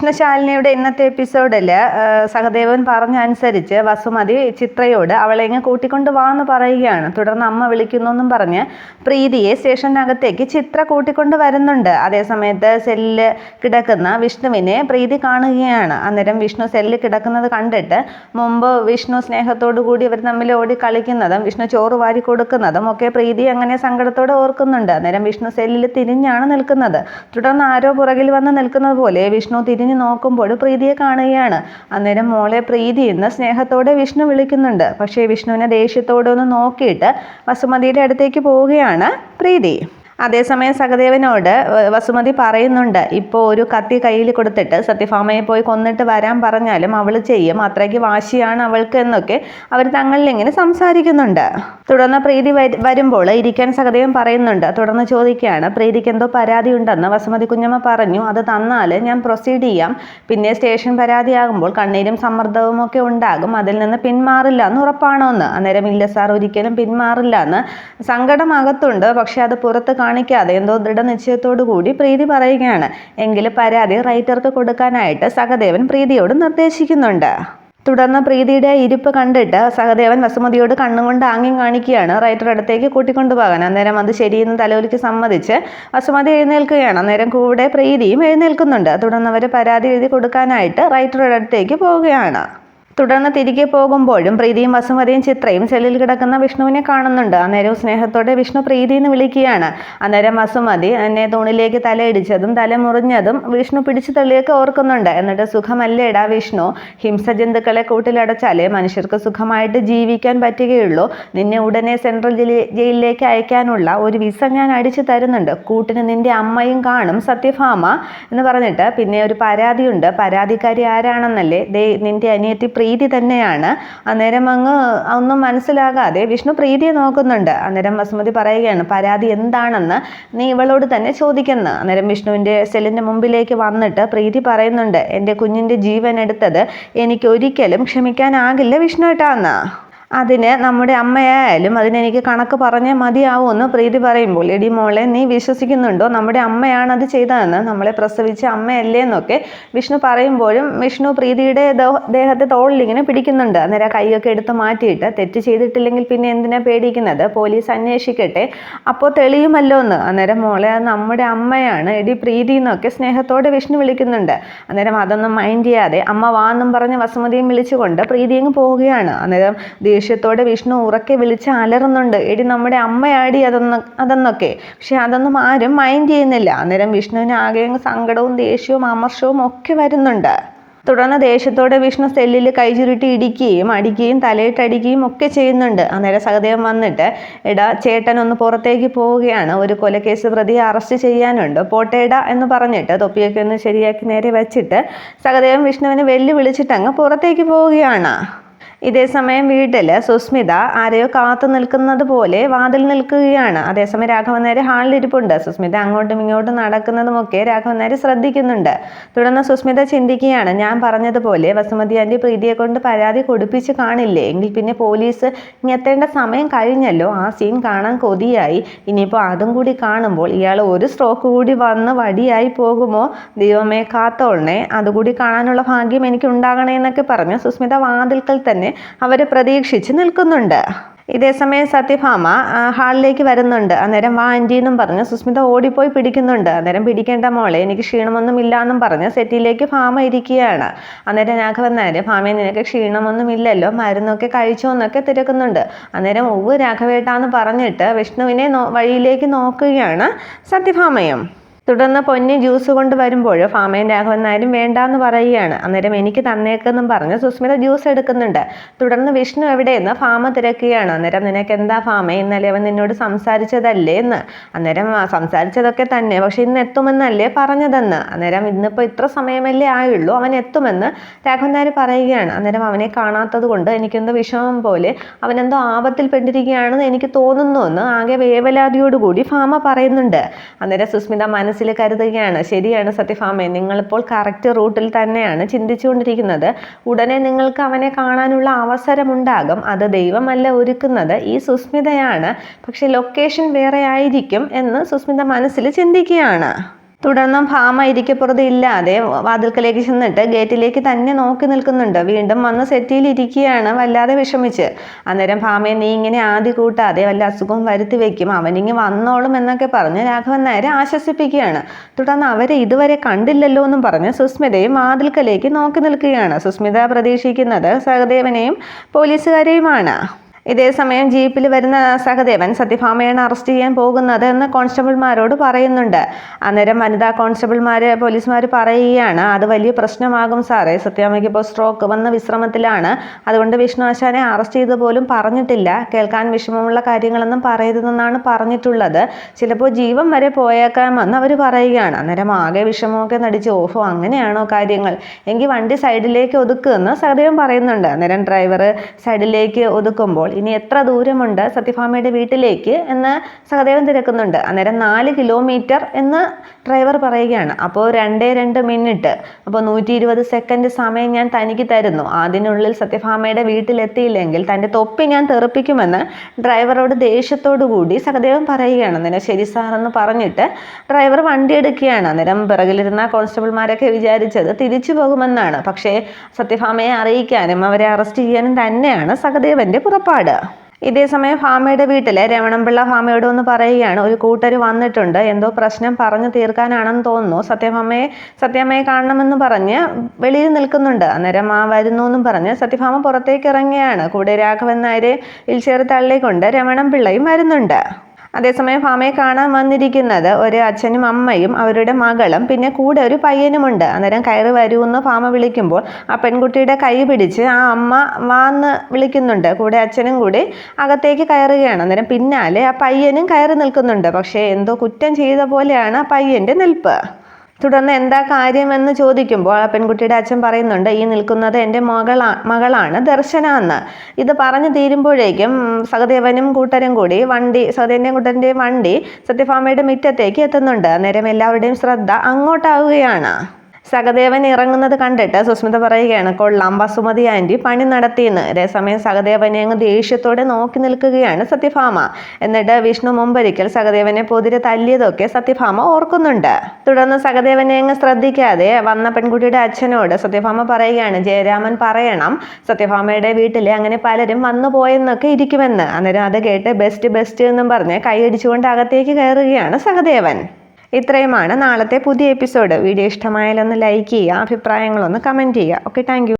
വിഷ്ണുശാലിനിയുടെ ഇന്നത്തെ എപ്പിസോഡിൽ സഹദേവൻ പറഞ്ഞ അനുസരിച്ച് വസുമതി ചിത്രയോട് അവളെ ഇങ്ങ് കൂട്ടിക്കൊണ്ട് വാ എന്ന് പറയുകയാണ്. തുടർന്ന് അമ്മ വിളിക്കുന്നു എന്നും പറഞ്ഞ് പ്രീതിയെ സ്റ്റേഷനകത്തേക്ക് ചിത്ര കൂട്ടിക്കൊണ്ട് വരുന്നുണ്ട്. അതേസമയത്ത് സെല്ല് കിടക്കുന്ന വിഷ്ണുവിനെ പ്രീതി കാണുകയാണ്. അന്നേരം വിഷ്ണു സെല്ല് കിടക്കുന്നത് കണ്ടിട്ട് മുമ്പ് വിഷ്ണു സ്നേഹത്തോടു കൂടി അവർ തമ്മിൽ ഓടി കളിക്കുന്നതും വിഷ്ണു ചോറ് വാരി കൊടുക്കുന്നതും ഒക്കെ പ്രീതി അങ്ങനെ സങ്കടത്തോടെ ഓർക്കുന്നുണ്ട്. അന്നേരം വിഷ്ണു സെല്ലിൽ തിരിഞ്ഞാണ് നിൽക്കുന്നത്. തുടർന്ന് ആരോ പുറകിൽ വന്ന് നിൽക്കുന്നത് പോലെ വിഷ്ണു തിരിഞ്ഞു നോക്കുമ്പോൾ പ്രീതിയെ കാണുകയാണ്. അന്നേരം മോളെ പ്രീതി എന്ന് സ്നേഹത്തോടെ വിഷ്ണു വിളിക്കുന്നുണ്ട്. പക്ഷേ വിഷ്ണുവിനെ ദേഷ്യത്തോടെ ഒന്ന് നോക്കിയിട്ട് വസുമതിയുടെ അടുത്തേക്ക് പോവുകയാണ് പ്രീതി. അതേസമയം സഹദേവനോട് വസുമതി പറയുന്നുണ്ട് ഇപ്പോൾ ഒരു കത്തി കയ്യിൽ കൊടുത്തിട്ട് സത്യഭാമയെ പോയി കൊന്നിട്ട് വരാൻ പറഞ്ഞാലും അവൾ ചെയ്യും അത്രയ്ക്ക് വാശിയാണ് അവൾക്ക് എന്നൊക്കെ അവർ തങ്ങളിൽ ഇങ്ങനെ സംസാരിക്കുന്നുണ്ട്. തുടർന്ന് പ്രീതി വരുമ്പോൾ ഇരിക്കാൻ സഹദേവൻ പറയുന്നുണ്ട് തുടർന്ന് ചോദിക്കുകയാണ് പ്രീതിക്ക് എന്തോ പരാതി ഉണ്ടെന്ന് വസുമതി കുഞ്ഞമ്മ പറഞ്ഞു അത് തന്നാൽ ഞാൻ പ്രൊസീഡ് ചെയ്യാം പിന്നെ സ്റ്റേഷൻ പരാതിയാകുമ്പോൾ കണ്ണീരും സമ്മർദ്ദവും ഒക്കെ ഉണ്ടാകും അതിൽ നിന്ന് പിന്മാറില്ല എന്ന് ഉറപ്പാണോ എന്ന് അന്നേരം ഇല്ല സാർ ഒരിക്കലും പിന്മാറില്ല എന്ന് സങ്കടം അകത്തുണ്ട് പക്ഷെ അത് പുറത്ത് കാണിക്കാതെ എന്തോ ദൃഢനിശ്ചയത്തോടു കൂടി പ്രീതി പറയുകയാണ്. എങ്കിൽ പരാതി റൈറ്റർക്ക് കൊടുക്കാനായിട്ട് സഹദേവൻ പ്രീതിയോട് നിർദ്ദേശിക്കുന്നുണ്ട്. തുടർന്ന് പ്രീതിയുടെ ഇരിപ്പ് കണ്ടിട്ട് സഹദേവൻ വസുമതിയോട് കണ്ണും കൊണ്ട് ആംഗ്യം കാണിക്കുകയാണ്. റൈറ്റർ അടുത്തേക്ക് കൂട്ടിക്കൊണ്ടുപോകാൻ. അന്നേരം അത് ശരിയെന്ന് തലവലിക്ക് സമ്മതിച്ച് വസുമതി എഴുന്നേൽക്കുകയാണ്. അന്നേരം കൂടെ പ്രീതിയും എഴുന്നേൽക്കുന്നുണ്ട്. തുടർന്ന് അവർ പരാതി എഴുതി കൊടുക്കാനായിട്ട് റൈറ്ററുടെ അടുത്തേക്ക് പോവുകയാണ്. തുടർന്ന് തിരികെ പോകുമ്പോഴും പ്രീതിയും വസുമതിയും ചിത്രയും ചെല്ലിൽ കിടക്കുന്ന വിഷ്ണുവിനെ കാണുന്നുണ്ട്. അന്നേരം സ്നേഹത്തോടെ വിഷ്ണു പ്രീതി എന്ന് വിളിക്കുകയാണ്. അന്നേരം വസുമതി എന്നെ തൂണിലേക്ക് തലയിടിച്ചതും തല മുറിഞ്ഞതും വിഷ്ണു പിടിച്ചു തള്ളിയൊക്കെ ഓർക്കുന്നുണ്ട്. എന്നിട്ട് സുഖമല്ലേടാ വിഷ്ണു? ഹിംസജന്തുക്കളെ കൂട്ടിലടച്ചാലേ മനുഷ്യർക്ക് സുഖമായിട്ട് ജീവിക്കാൻ പറ്റുകയുള്ളൂ. നിന്നെ ഉടനെ സെൻട്രൽ ജയിലിലേക്ക് അയക്കാനുള്ള ഒരു വിസ ഞാൻ അടിച്ചു തരുന്നുണ്ട്. കൂട്ടിന് നിന്റെ അമ്മയും കാണും സത്യഭാമ എന്ന് പറഞ്ഞിട്ട് പിന്നെ ഒരു പരാതിയുണ്ട്. പരാതിക്കാരി ആരാണെന്നല്ലേ? ദേ നിന്റെ അനിയത്തി പ്രീതി തന്നെയാണ്. അന്നേരം അങ്ങ് ഒന്നും മനസ്സിലാകാതെ വിഷ്ണു പ്രീതിയെ നോക്കുന്നുണ്ട്. അന്നേരം വസുമതി പറയുകയാണ് പരാതി എന്താണെന്ന് നീ ഇവളോട് തന്നെ ചോദിക്കുന്നു. അന്നേരം വിഷ്ണുവിന്റെ സെല്ലിന്റെ മുമ്പിലേക്ക് വന്നിട്ട് പ്രീതി പറയുന്നുണ്ട് എന്റെ കുഞ്ഞിന്റെ ജീവൻ എടുത്തത് എനിക്ക് ഒരിക്കലും ക്ഷമിക്കാനാകില്ല വിഷ്ണു ഏട്ടാന്ന് അതിന് നമ്മുടെ അമ്മയായാലും അതിനെനിക്ക് കണക്ക് പറഞ്ഞേ മതിയാവുമെന്ന് പ്രീതി പറയുമ്പോൾ എടി മോളെ നീ വിശ്വസിക്കുന്നുണ്ടോ? നമ്മുടെ അമ്മയാണ് അത് ചെയ്തതെന്ന് നമ്മളെ പ്രസവിച്ച അമ്മയല്ലേ എന്നൊക്കെ വിഷ്ണു പറയുമ്പോഴും വിഷ്ണു പ്രീതിയുടെ ദേഹത്തെ തോളിലിങ്ങനെ പിടിക്കുന്നുണ്ട്. അന്നേരം കൈയൊക്കെ എടുത്ത് മാറ്റിയിട്ട് തെറ്റ് ചെയ്തിട്ടില്ലെങ്കിൽ പിന്നെ എന്തിനാ പേടിക്കുന്നത്? പോലീസ് അന്വേഷിക്കട്ടെ. അപ്പോൾ തെളിയുമല്ലോ എന്ന്. അന്നേരം മോളെ നമ്മുടെ അമ്മയാണ്. എടി പ്രീതി എന്നൊക്കെ സ്നേഹത്തോടെ വിഷ്ണു വിളിക്കുന്നുണ്ട്. അന്നേരം അതൊന്നും മൈൻഡ് ചെയ്യാതെ അമ്മ വാന്നും പറഞ്ഞ് വസുമതിയും വിളിച്ചുകൊണ്ട് പ്രീതിയും പോവുകയാണ്. അന്നേരം ദേഷ്യത്തോടെ വിഷ്ണു ഉറക്കെ വിളിച്ച് അലറുന്നുണ്ട്. എടി നമ്മുടെ അമ്മയാടി അതൊന്ന് അതെന്നൊക്കെ. പക്ഷെ അതൊന്നും ആരും മൈൻഡ് ചെയ്യുന്നില്ല. അന്നേരം വിഷ്ണുവിന് ആകെ സങ്കടവും ദേഷ്യവും അമർഷവും ഒക്കെ വരുന്നുണ്ട്. തുടർന്ന് ദേഷ്യത്തോടെ വിഷ്ണു സെല്ലിൽ കൈ ചുരുട്ടി ഇടിക്കുകയും അടിക്കുകയും തലയിട്ടടിക്കുകയും ഒക്കെ ചെയ്യുന്നുണ്ട്. അന്നേരം സഹദേവൻ വന്നിട്ട് എടാ ചേട്ടൻ ഒന്ന് പുറത്തേക്ക് പോവുകയാണ്. ഒരു കൊലക്കേസ് പ്രതിയെ അറസ്റ്റ് ചെയ്യാനുണ്ട്. പോട്ടേട എന്ന് പറഞ്ഞിട്ട് തൊപ്പിയൊക്കെ ഒന്ന് ശരിയാക്കി നേരെ വെച്ചിട്ട് സഹദേവൻ വിഷ്ണുവിനെ വെല്ലു അങ്ങ് പുറത്തേക്ക് പോവുകയാണ്. ഇതേ സമയം വീട്ടിൽ സുസ്മിത ആരെയോ കാത്തു നിൽക്കുന്നത് പോലെ വാതിൽ നിൽക്കുകയാണ്. അതേസമയം രാഘവൻ നായർ ഹാളിലിരിപ്പുണ്ട് സുസ്മിത അങ്ങോട്ടും ഇങ്ങോട്ടും നടക്കുന്നതുമൊക്കെ രാഘവൻ നായർ ശ്രദ്ധിക്കുന്നുണ്ട്. തുടർന്ന് സുസ്മിത ചിന്തിക്കുകയാണ്. ഞാൻ പറഞ്ഞതുപോലെ വസുമതി ആന്റി പ്രീതിയെ കൊണ്ട് പരാതി കൊടുപ്പിച്ച് കാണില്ലേ? എങ്കിൽ പിന്നെ പോലീസ് ഇനി എത്തേണ്ട സമയം കഴിഞ്ഞല്ലോ. ആ സീൻ കാണാൻ കൊതിയായി. ഇനിയിപ്പോൾ അതും കൂടി കാണുമ്പോൾ ഇയാൾ ഒരു സ്ട്രോക്ക് കൂടി വന്ന് വടിയായി പോകുമോ? ദൈവമേ കാത്തോളണേ. അതുകൂടി കാണാനുള്ള ഭാഗ്യം എനിക്ക് ഉണ്ടാകണേ എന്നൊക്കെ പറഞ്ഞു സുസ്മിത വാതിൽക്കൽ തന്നെ അവരെ പ്രതീക്ഷിച്ച് നിൽക്കുന്നുണ്ട്. ഇതേസമയം സത്യഭാമ ഹാളിലേക്ക് വരുന്നുണ്ട്. അന്നേരം വാ ആന്റി എന്നും പറഞ്ഞ്. സുസ്മിത ഓടിപ്പോയി പിടിക്കുന്നുണ്ട്. അന്നേരം പിടിക്കേണ്ട മോളെ എനിക്ക് ക്ഷീണമൊന്നും ഇല്ല എന്നും പറഞ്ഞ് സെറ്റിലേക്ക് ഭാമ ഇരിക്കുകയാണ്. അന്നേരം രാഘവൻ നേരെ ഭാമയെ നിനക്ക് ക്ഷീണമൊന്നും ഇല്ലല്ലോ മരുന്നൊക്കെ കഴിച്ചോ എന്നൊക്കെ തിരക്കുന്നുണ്ട്. അന്നേരം ഉവ് രാഘവേട്ടാന്ന് പറഞ്ഞിട്ട് വിഷ്ണുവിനെ വഴിയിലേക്ക് നോക്കുകയാണ് സത്യഭാമയും. തുടർന്ന് പൊന്നി ജ്യൂസ് കൊണ്ട് വരുമ്പോൾ ഫാമയും രാഘവൻ നായരും വേണ്ടാന്ന് പറയുകയാണ്. അന്നേരം എനിക്ക് തന്നേക്കെന്നും പറഞ്ഞ് സുസ്മിത ജ്യൂസ് എടുക്കുന്നുണ്ട്. തുടർന്ന് വിഷ്ണു എവിടെയെന്ന് ഫാമ തിരക്കുകയാണ്. അന്നേരം നിനക്ക് എന്താ ഫാമ? ഇന്നലെ അവൻ നിന്നോട് സംസാരിച്ചതല്ലേ എന്ന്. അന്നേരം "ആ, സംസാരിച്ചതൊക്കെ തന്നെ. പക്ഷെ ഇന്ന് എത്തുമെന്നല്ലേ പറഞ്ഞതെന്ന്. അന്നേരം ഇന്നിപ്പോൾ ഇത്ര സമയമല്ലേ ആയുള്ളൂ. അവൻ എത്തുമെന്ന് രാഘവൻ നായർ പറയുകയാണ്. അന്നേരം അവനെ കാണാത്തത് കൊണ്ട് എനിക്കെന്തോ വിഷമം പോലെ അവനെന്തോ ആപത്തിൽ പെട്ടിരിക്കുകയാണെന്ന് എനിക്ക് തോന്നുന്നു എന്ന് ആകെ വേവലാതിയോടുകൂടി ഫാമ പറയുന്നുണ്ട്. അന്നേരം സുസ്മിത മനസ്സിൽ കരുതുകയാണ്. ശരിയാണ് സത്യഭാമേ. നിങ്ങളിപ്പോൾ കറക്റ്റ് റൂട്ടിൽ തന്നെയാണ് ചിന്തിച്ചുകൊണ്ടിരിക്കുന്നത്. ഉടനെ നിങ്ങൾക്ക് അവനെ കാണാനുള്ള അവസരമുണ്ടാകും. അത് ദൈവമല്ല ഒരുക്കുന്നത്. ഈ സുസ്മിതയാണ്. പക്ഷെ ലൊക്കേഷൻ വേറെ ആയിരിക്കും എന്ന് സുസ്മിത മനസ്സിൽ ചിന്തിക്കുകയാണ്. തുടർന്നും ഭാമ ഇരിക്കപ്പുറത്ത് ഇല്ലാതെ വാതിൽക്കലേക്ക് ചെന്നിട്ട് ഗേറ്റിലേക്ക് തന്നെ നോക്കി നിൽക്കുന്നുണ്ട്. വീണ്ടും വന്ന് സെറ്റിയിൽ ഇരിക്കുകയാണ് വല്ലാതെ വിഷമിച്ച്. അന്നേരം ഭാമയെ നീ ഇങ്ങനെ ആദ്യ കൂട്ടാതെ വല്ല അസുഖവും വരുത്തി വെക്കും. അവനിങ്ങി വന്നോളും എന്നൊക്കെ പറഞ്ഞ് രാഘവൻ നായരെ ആശ്വസിപ്പിക്കുകയാണ്. തുടർന്ന് അവരെ ഇതുവരെ കണ്ടില്ലല്ലോ എന്നും പറഞ്ഞ് സുസ്മിതയും വാതിൽക്കലേക്ക് നോക്കി നിൽക്കുകയാണ്. സുസ്മിത പ്രതീക്ഷിക്കുന്നത് സഹദേവനെയും പോലീസുകാരെയുമാണ്. ഇതേസമയം ജീപ്പിൽ വരുന്ന സഹദേവൻ സത്യഭാമയാണ് അറസ്റ്റ് ചെയ്യാൻ പോകുന്നത് എന്ന് കോൺസ്റ്റബിൾമാരോട് പറയുന്നുണ്ട്. അന്നേരം വനിതാ കോൺസ്റ്റബിൾമാർ പോലീസുമാർ പറയുകയാണ് അത് വലിയ പ്രശ്നമാകും സാറേ. സത്യാമ്മയ്ക്ക് ഇപ്പോൾ സ്ട്രോക്ക് വന്ന വിശ്രമത്തിലാണ്. അതുകൊണ്ട് വിഷ്ണു ആശാനെ അറസ്റ്റ് ചെയ്ത് പോലും പറഞ്ഞിട്ടില്ല. കേൾക്കാൻ വിഷമമുള്ള കാര്യങ്ങളൊന്നും പറയരുതെന്നാണ് പറഞ്ഞിട്ടുള്ളത്. ചിലപ്പോൾ ജീവൻ വരെ പോയേക്കാമെന്ന് അവർ പറയുകയാണ്. അന്നേരം ആകെ വിഷമമൊക്കെ നടിച്ച് ഓഫോ അങ്ങനെയാണോ കാര്യങ്ങൾ? എങ്കിൽ വണ്ടി സൈഡിലേക്ക് ഒതുക്കുമെന്ന് സഹദേവൻ പറയുന്നുണ്ട്. അന്നേരം ഡ്രൈവർ സൈഡിലേക്ക് ഒതുക്കുമ്പോൾ ഇനി എത്ര ദൂരമുണ്ട് സത്യഭാമയുടെ വീട്ടിലേക്ക് എന്ന് സഹദേവൻ തിരക്കുന്നുണ്ട്. അന്നേരം നാല് കിലോമീറ്റർ എന്ന് ഡ്രൈവർ പറയുകയാണ്. അപ്പോൾ രണ്ടേ രണ്ട് മിനിറ്റ്. അപ്പോൾ നൂറ്റി ഇരുപത് സെക്കൻഡ് സമയം ഞാൻ തനിക്ക് തരുന്നു. അതിനുള്ളിൽ സത്യഭാമയുടെ വീട്ടിലെത്തിയില്ലെങ്കിൽ തന്റെ തൊപ്പി ഞാൻ തെറിപ്പിക്കുമെന്ന് ഡ്രൈവറോട് ദേഷ്യത്തോടു കൂടി സഹദേവൻ പറയുകയാണ്. അന്നേരം ശരി സാർ എന്ന് പറഞ്ഞിട്ട് ഡ്രൈവർ വണ്ടി എടുക്കുകയാണ്. അന്നേരം പിറകിലിരുന്ന കോൺസ്റ്റബിൾമാരൊക്കെ വിചാരിച്ചത് തിരിച്ചു പോകുമെന്നാണ്. പക്ഷേ സത്യഭാമയെ അറിയിക്കാനും അവരെ അറസ്റ്റ് ചെയ്യാനും തന്നെയാണ് സഹദേവന്റെ പുറപ്പാട്. ഇതേസമയം ഫാമയുടെ വീട്ടിലെ രമണംപിള്ള ഫാമയോട് ഒന്ന് പറയുകയാണ്. ഒരു കൂട്ടർ വന്നിട്ടുണ്ട്. എന്തോ പ്രശ്നം പറഞ്ഞു തീർക്കാനാണെന്ന് തോന്നുന്നു. സത്യഭാമയെ സത്യമ്മയെ കാണണമെന്ന് പറഞ്ഞ് വെളിയിൽ നിൽക്കുന്നുണ്ട്. അന്നേരം ആ വരുന്നു എന്നും പറഞ്ഞ് സത്യഭാമ പുറത്തേക്ക് ഇറങ്ങിയാണ് കൂടെ രാഘവൻ നായരെ വീൽചെയർ തള്ളിക്കൊണ്ട് രമണംപിള്ളയും വരുന്നുണ്ട്. അതേസമയം ഫാമയെ കാണാൻ വന്നിരിക്കുന്നത് ഒരു അച്ഛനും അമ്മയും അവരുടെ മകളും പിന്നെ കൂടെ ഒരു പയ്യനുമുണ്ട്. അന്നേരം കയറി വരൂന്ന് ഫാമ വിളിക്കുമ്പോൾ ആ പെൺകുട്ടിയുടെ കൈ പിടിച്ച് ആ അമ്മ വാന്ന് വിളിക്കുന്നുണ്ട്. കൂടെ അച്ഛനും കൂടി അകത്തേക്ക് കയറുകയാണ്. അന്നേരം പിന്നാലെ ആ പയ്യനും കയറി നിൽക്കുന്നുണ്ട്. പക്ഷേ എന്തോ കുറ്റം ചെയ്ത പോലെയാണ് ആ പയ്യന്റെ നിൽപ്പ്. തുടർന്ന് എന്താ കാര്യമെന്ന് ചോദിക്കുമ്പോൾ ആ പെൺകുട്ടിയുടെ അച്ഛൻ പറയുന്നുണ്ട് ഈ നിൽക്കുന്നത് എന്റെ മകളാ മകളാണ് ദർശന എന്ന്. ഇത് പറഞ്ഞു തീരുമ്പോഴേക്കും സഹദേവനും കൂട്ടരും കൂടി വണ്ടി സഹദേവന്റെയും കൂട്ടന്റെയും വണ്ടി സത്യഭാമയുടെ മുറ്റത്തേക്ക് എത്തുന്നുണ്ട്. അന്നേരം എല്ലാവരുടെയും ശ്രദ്ധ അങ്ങോട്ടാവുകയാണ്. സഹദേവൻ ഇറങ്ങുന്നത് കണ്ടിട്ട് സുസ്മിത പറയുകയാണ് കൊള്ളാം വസുമതി ആന്റി പണി നടത്തിയെന്ന്. അതേസമയം സഹദേവനെ അങ്ങ് ദേഷ്യത്തോടെ നോക്കി നിൽക്കുകയാണ് സത്യഭാമ. എന്നിട്ട് വിഷ്ണു മുമ്പൊരിക്കൽ സഹദേവനെ പൊതിരെ തല്ലിയതൊക്കെ സത്യഭാമ ഓർക്കുന്നുണ്ട്. തുടർന്ന് സഹദേവനെ അങ്ങ് ശ്രദ്ധിക്കാതെ വന്ന പെൺകുട്ടിയുടെ അച്ഛനോട് സത്യഭാമ പറയുകയാണ് ജയരാമൻ പറയണം സത്യഭാമയുടെ വീട്ടിൽ അങ്ങനെ പലരും വന്നു പോയെന്നൊക്കെ ഇരിക്കുമെന്ന്. അന്നേരം അത് കേട്ട് ബെസ്റ്റ് ബെസ്റ്റ് എന്നും പറഞ്ഞ് കൈയടിച്ചുകൊണ്ട് അകത്തേക്ക് കയറുകയാണ് സഹദേവൻ. ഇത്രയുമാണ് നാളത്തെ പുതിയ എപ്പിസോഡ്. വീഡിയോ ഇഷ്ടമായാലൊന്ന് ലൈക്ക് ചെയ്യുക അഭിപ്രായങ്ങളൊന്ന് കമന്റ് ചെയ്യുക. Okay thank